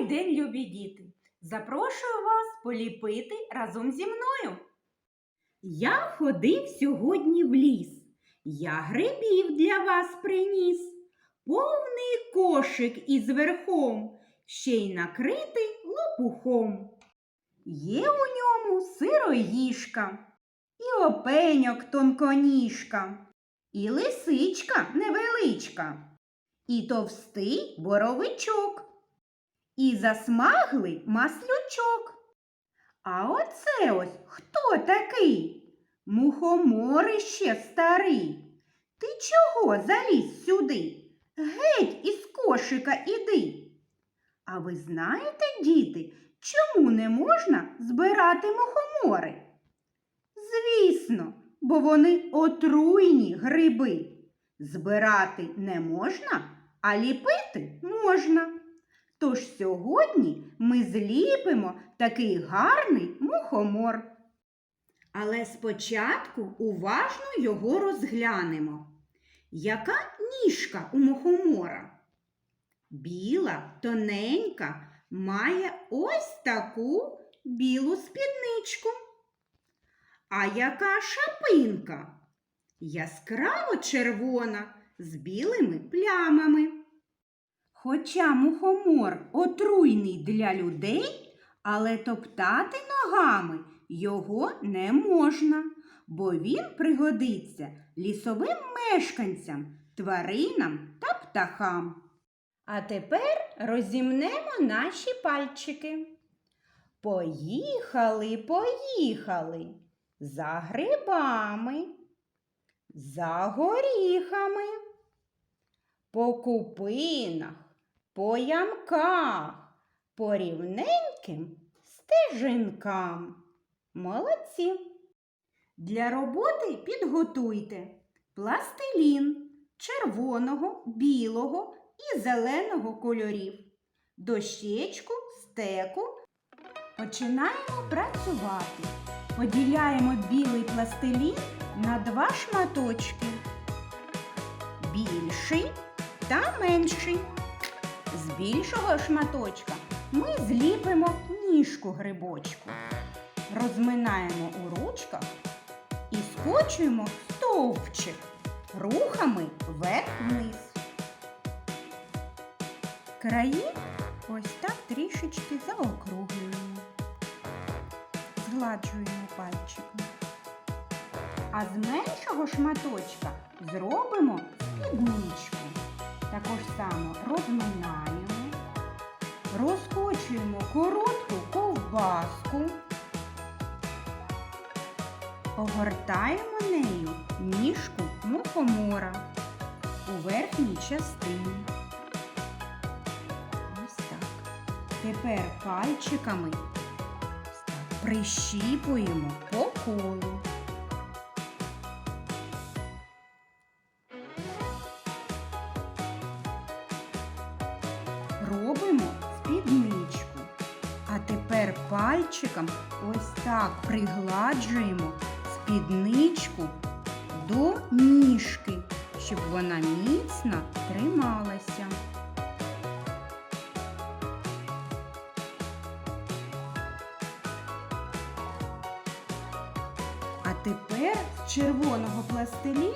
Добрий день, любі діти! Запрошую вас поліпити разом зі мною. Я ходив сьогодні в ліс. Я грибів для вас приніс. Повний кошик із верхом, ще й накритий лопухом. Є у ньому сироїшка, і опеньок тонконіжка, і лисичка невеличка, і товстий боровичок і засмаглий маслючок. А оце ось хто такий? Мухоморище старий. Ти чого заліз сюди? Геть із кошика іди. А ви знаєте, діти, чому не можна збирати мухомори? Звісно, бо вони отруйні гриби. Збирати не можна, а ліпити можна. Тож сьогодні ми зліпимо такий гарний мухомор. Але спочатку уважно його розглянемо. Яка ніжка у мухомора? Біла, тоненька, має ось таку білу спідничку. А яка шапинка? Яскраво червона з білими плямами. Хоча мухомор отруйний для людей, але топтати ногами його не можна, бо він пригодиться лісовим мешканцям, тваринам та птахам. А тепер розімнемо наші пальчики. Поїхали, поїхали за грибами, за горіхами, по купинах, по ямках, по рівненьким стежинкам. Молодці! Для роботи підготуйте пластилін червоного, білого і зеленого кольорів, дощечку, стеку. Починаємо працювати. Поділяємо білий пластилін на два шматочки. Більший та менший. З більшого шматочка ми зліпимо ніжку грибочку. Розминаємо у ручках і скочуємо стовпчик рухами вверх-вниз. Краї ось так трішечки заокруглюємо, згладжуємо пальчиком. А з меншого шматочка зробимо спідничку. Також само розминаємо, розкочуємо коротку ковбаску, огортаємо нею ніжку мухомора у верхній частині. Ось так. Тепер пальчиками прищіпуємо по колу. Робимо спідничку. А тепер пальчиком ось так пригладжуємо спідничку до ніжки, щоб вона міцно трималася. А тепер з червоного пластиліну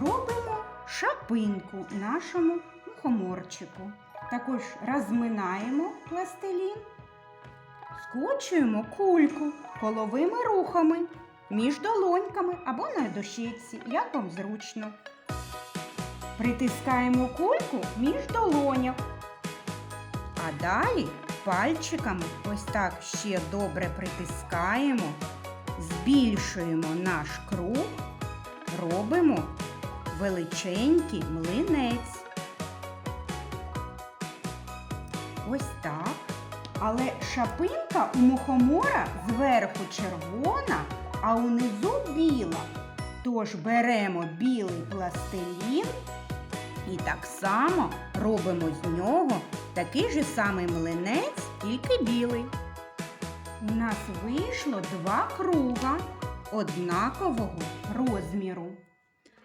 робимо шапинку нашому мухоморчику. Також розминаємо пластилін, скочуємо кульку коловими рухами між долоньками або на дощечці, як вам зручно. Притискаємо кульку між долоняк. А далі пальчиками ось так ще добре притискаємо, збільшуємо наш круг, робимо величенький млинець. Але шапинка у мухомора зверху червона, а унизу біла. Тож беремо білий пластилін і так само робимо з нього такий же самий млинець, тільки білий. У нас вийшло два круга однакового розміру.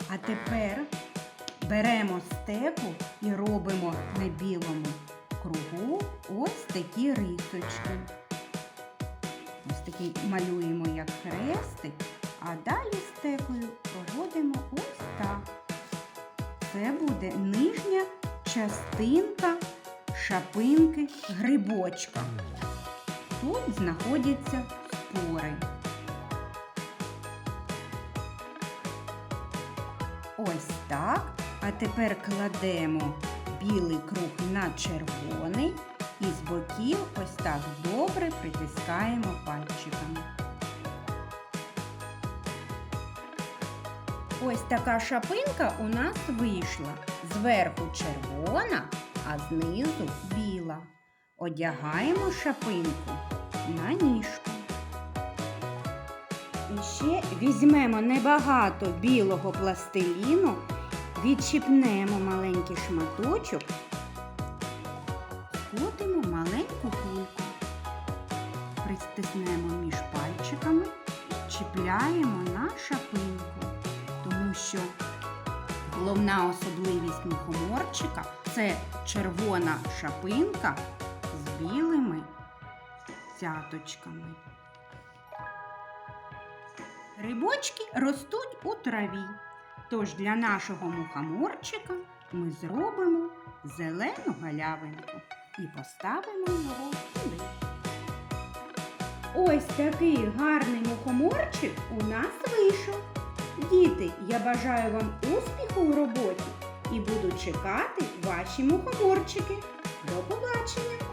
А тепер беремо стеку і робимо на білому кругу ось такі рисочки. Ось такий малюємо як хрестик, а далі стекою проводимо ось так. Це буде нижня частинка шапинки грибочка. Тут знаходяться спори. Ось так. А тепер кладемо білий круг на червоний і з боків ось так добре притискаємо пальчиками. Ось така шапинка у нас вийшла. Зверху червона, а знизу біла. Одягаємо шапинку на ніжку. І ще візьмемо небагато білого пластиліну, відчіпнемо маленький шматочок, скотимо маленьку кульку, пристиснемо між пальчиками чіпляємо на шапинку, тому що головна особливість мухоморчика це червона шапинка з білими цяточками. Грибочки ростуть у траві. Тож для нашого мухоморчика ми зробимо зелену галявинку і поставимо його сюди. Ось такий гарний мухоморчик у нас вийшов. Діти, я бажаю вам успіху у роботі і буду чекати ваші мухоморчики. До побачення!